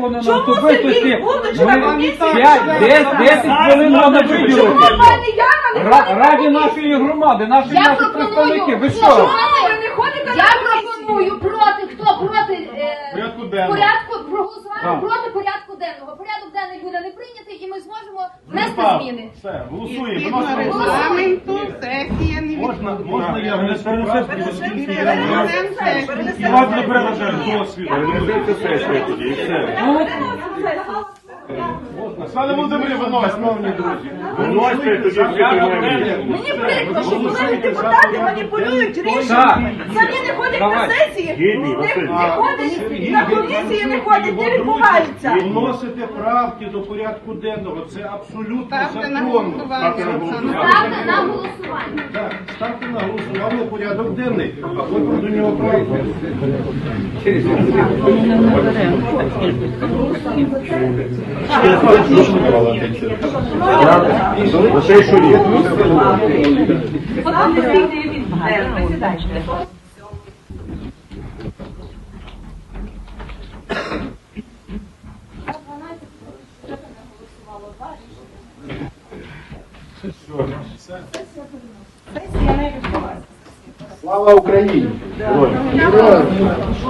закону на Чому. Сергій, будучи на комісії, 5-10 хвилин можна виділити. Чому не Ра- ходить Раді на нашої громади, наші Я наші пропоную, представники. Ви що? комісію? Ви не ходите Я на пропоную проти, хто проти е, Порядку денного. порядку проголосувати Так. проти порядку денного. Порядок денний буде не прийнятий і ми зможемо внести Пав, зміни. Все, голосуємо. Згідно регламенту не Можна, можна я відбувається. внесу правки до спільної Перенесемо ради? сесію. Можна передати досвід. Перенесете сесію тоді і все. Оксана Володимирівна, друзі. Виносьте тоді всі. Мені прикро, що коли депутати маніпулюють рішення, самі не ходять на сесії, Гідні, не, Василь. не ходять на комісії, не ходять, не відбувається. Вносите правки до порядку денного. Це абсолютно законно. Ставте на голосування. Так, ставте на голосування порядок денний, а потім до нього що є. Слава Україні!